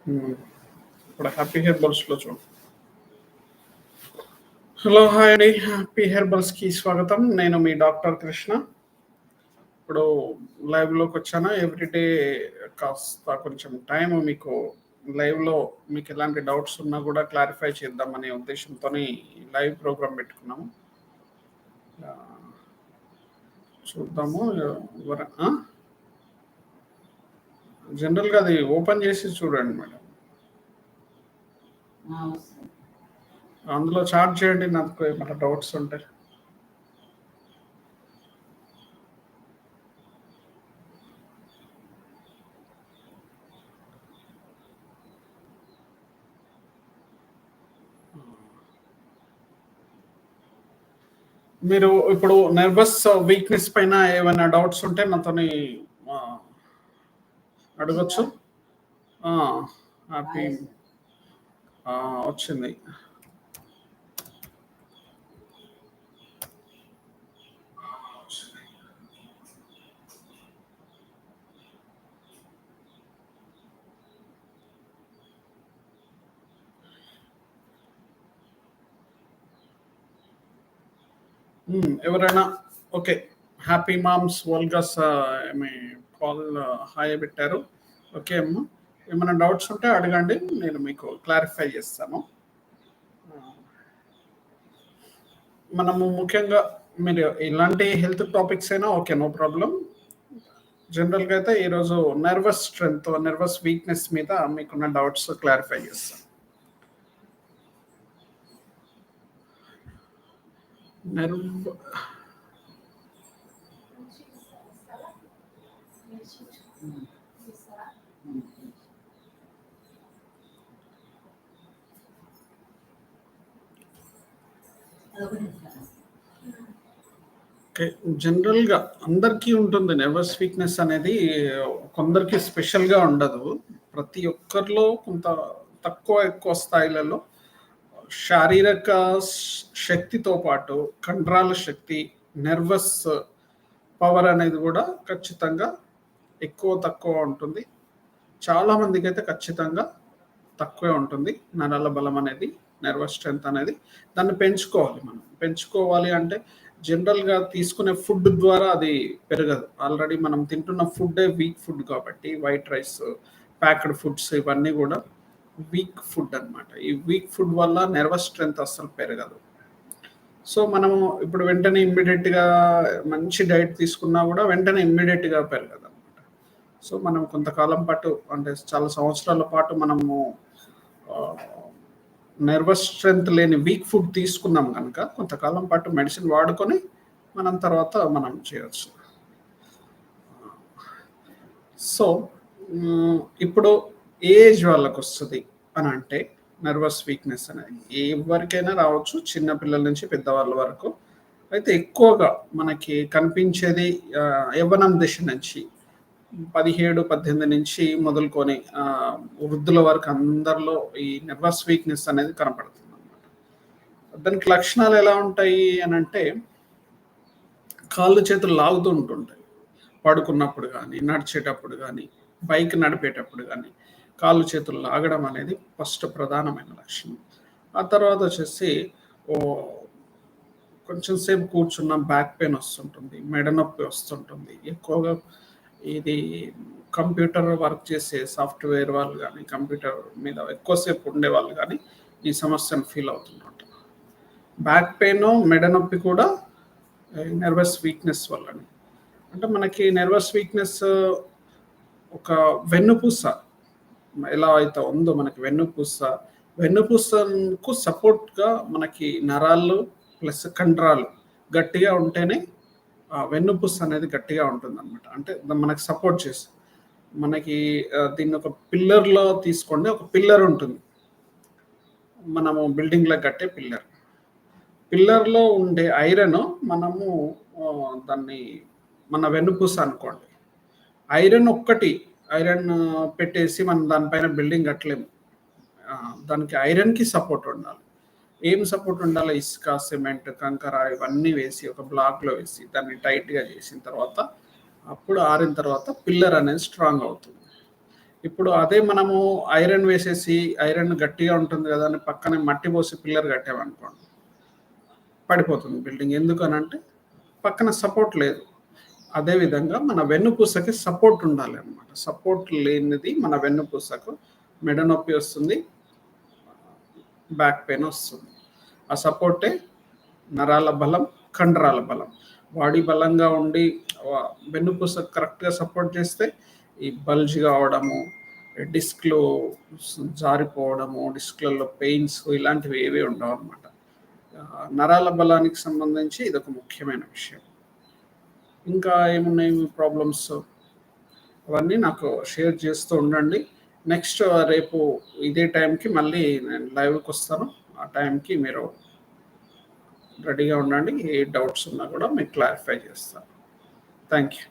ఇప్పుడు హ్యాపీ హెర్బల్స్‌లో చూడు. హలో! హాయ్ అండి. హ్యాపీ హెర్బల్స్‌కి స్వాగతం. నేను మీ డాక్టర్ కృష్ణ. ఇప్పుడు లైవ్‌లోకొచ్చాను. ఎవ్రీడే కాస్త కొంచెం టైం మీకు లైవ్‌లో మీకెలాంటి డౌట్స్ ఉన్నా కూడా క్లారిఫై చేద్దామనే ఉద్దేశంతో లైవ్ ప్రోగ్రామ్ పెట్టుకున్నాము. చూద్దాము జనరల్‌గా అది ఓపెన్ చేసి చూడండి మేడం. అందులో చాట్ చేయండి నాకు ఏమైనా డౌట్స్ ఉంటే. మీరు ఇప్పుడు నెర్వస్ వీక్‌నెస్ పైన ఏమైనా డౌట్స్ ఉంటే నాతోని ఆహ్, అడగొచ్చు. ఆ! హ్యాపీ వచ్చింది. ఎవరైనా ఓకే. హ్యాపీ మామ్స్ వోల్గస్ మీ కాల్ హాయ్ పెట్టారు. ఓకే అమ్మ. ఏమైనా డౌట్స్ ఉంటే అడగండి. నేను మీకు క్లారిఫై చేస్తాను. మనము ముఖ్యంగా మీరు ఎలాంటి హెల్త్ టాపిక్స్ అయినా ఓకే. No problem. జనరల్‌గా అయితే ఈరోజు నెర్వస్ స్ట్రెంత్, నర్వస్ వీక్‌నెస్ మీద మీకున్న డౌట్స్ క్లారిఫై చేస్తాను. నర్వ్ జనరల్‌గా అందరికీ ఉంటుంది. నెర్వస్ వీక్‌నెస్ అనేది కొందరికి స్పెషల్‌గా ఉండదు. ప్రతి ఒక్కరిలో కొంత తక్కువ, ఎక్కువ స్థాయిలలో శారీరక శక్తితో పాటు కండరాల శక్తి, నెర్వస్ పవర్ అనేది కూడా ఖచ్చితంగా ఎక్కువ, తక్కువ ఉంటుంది. చాలా మందికి అయితే ఖచ్చితంగా తక్కువే ఉంటుంది. నరాల బలం అనేది, నర్వస్ స్ట్రెంత్ అనేది. దాన్ని పెంచుకోవాలి మనం. పెంచుకోవాలి అంటే జనరల్‌గా తీసుకునే ఫుడ్ ద్వారా అది పెరగదు. ఆల్రెడీ మనం తింటున్న ఫుడ్డే వీక్ ఫుడ్ కాబట్టి వైట్ రైస్, ప్యాక్డ్ ఫుడ్స్ ఇవన్నీ కూడా వీక్ ఫుడ్ అన్నమాట. ఈ వీక్ ఫుడ్ వల్ల నర్వస్ స్ట్రెంత్ అస్సలు పెరగదు. సో, మనము ఇప్పుడు వెంటనే ఇమ్మీడియట్గా మంచి డైట్ తీసుకున్నా కూడా వెంటనే ఇమ్మీడియేట్‌గా పెరగదు సో, మనం కొంతకాలం పాటు అంటే చాలా సంవత్సరాల పాటు మనము నర్వస్ స్ట్రెంత్ లేని వీక్ ఫుడ్ తీసుకున్నాం కనుక కొంతకాలం పాటు మెడిసిన్ వాడుకొని మనం తర్వాత మనం చేయొచ్చు. సో, ఇప్పుడు ఇప్పుడు ఏ ఏజ్ అని అంటే నర్వస్ వీక్‌నెస్ అనేది ఎవరికైనా రావచ్చు. చిన్న పిల్లల నుంచి పెద్దవాళ్ళ వరకు. అయితే ఎక్కువగా మనకి కనిపించేది యవ్వనం దశ నుంచి 17, 18 నుంచి మొదలుకొని వృద్ధుల వరకు అందరిలో ఈ నెర్వస్ వీక్‌నెస్ అనేది కనపడుతుందన్నమాట. దానికి లక్షణాలు ఎలా ఉంటాయి అని అంటే కాళ్ళు, చేతులు లాగుతూ ఉంటుంటాయి. పడుకున్నప్పుడు కానీ నడిచేటప్పుడు కానీ బైక్ నడిపేటప్పుడు కానీ కాళ్ళు, చేతులు లాగడం అనేది ఫస్ట్ ప్రధానమైన లక్షణం. ఆ తర్వాత వచ్చేసి ఓ కొంచెం సేపు కూర్చున్న బ్యాక్ పెయిన్ వస్తుంటుంది. మెడ నొప్పి వస్తుంటుంది. ఎక్కువగా ఇది కంప్యూటర్ వర్క్ చేసే సాఫ్ట్‌వేర్ వాళ్ళు కానీ కంప్యూటర్ మీద ఎక్కువసేపు ఉండే ఉండేవాళ్ళు కానీ ఈ సమస్యను ఫీల్ అవుతున్నట్టు బ్యాక్ పెయిన్ మెడ నొప్పి కూడా నర్వస్ వీక్‌నెస్ వల్లనే. అంటే మనకి నర్వస్ వీక్‌నెస్ ఒక వెన్నుపూస ఎలా అయితే ఉందో మనకి వెన్నుపూస, వెన్నుపూసకు సపోర్ట్‌గా మనకి నరాలు ప్లస్ కండరాలు గట్టిగా ఉంటేనే వెన్నుపూస అనేది గట్టిగా ఉంటుందన్నమాట. అంటే మనకు సపోర్ట్ చేస్తది. మనకి దీన్ని ఒక పిల్లర్‌లో తీసుకోండి. ఒక పిల్లర్ ఉంటుంది. మనము బిల్డింగ్లో కట్టే పిల్లర్. పిల్లర్‌లో ఉండే ఐరన్ మనము దాన్ని మన వెన్నుపూస అనుకోండి. ఐరన్ ఒక్కటి ఐరన్ పెట్టేసి మనం దానిపైన బిల్డింగ్ కట్టలేము. దానికి ఐరన్‌కి సపోర్ట్ ఉండాలి. ఏం సపోర్ట్ ఉండాలో ఇసుక, సిమెంట్, కంకర ఇవన్నీ వేసి ఒక బ్లాక్‌లో వేసి దాన్ని టైట్‌గా చేసిన తర్వాత అప్పుడు ఆరిన తర్వాత పిల్లర్ అనేది స్ట్రాంగ్ అవుతుంది. ఇప్పుడు అదే మనము ఐరన్ వేసేసి ఐరన్ గట్టిగా ఉంటుంది కదా అని పక్కనే మట్టి పోసి పిల్లర్ కట్టామనుకోండి పడిపోతుంది బిల్డింగ్ ఎందుకనంటే పక్కన సపోర్ట్ లేదు. అదేవిధంగా మన వెన్నుపూసకి సపోర్ట్ ఉండాలి అనమాట సపోర్ట్ లేనిది మన వెన్నుపూసకు మెడ నొప్పి వస్తుంది బ్యాక్ పెయిన్ వస్తుంది. ఆ సపోర్టే నరాల బలం కండరాల బలం. బాడీ బలంగా ఉండి వెన్నుపూస కరెక్ట్గా సపోర్ట్ చేస్తే ఈ బల్జ్ కావడము డిస్క్లో జారిపోవడము డిస్క్లలో పెయిన్స్ ఇలాంటివి ఏవే ఉండవు అనమాట నరాల బలానికి సంబంధించి ఇది ఒక ముఖ్యమైన విషయం. ఇంకా ఏమున్నాయి ప్రాబ్లమ్స్ అవన్నీ నాకు షేర్ చేస్తూ ఉండండి. నెక్స్ట్ రేపు ఇదే టైంకి మళ్ళీ నేను లైవ్కి వస్తాను. ఆ టైంకి మీరు రెడీగా ఉండండి. ఏ డౌట్స్ ఉన్నా కూడా మీకు క్లారిఫై చేస్తాను థ్యాంక్ యూ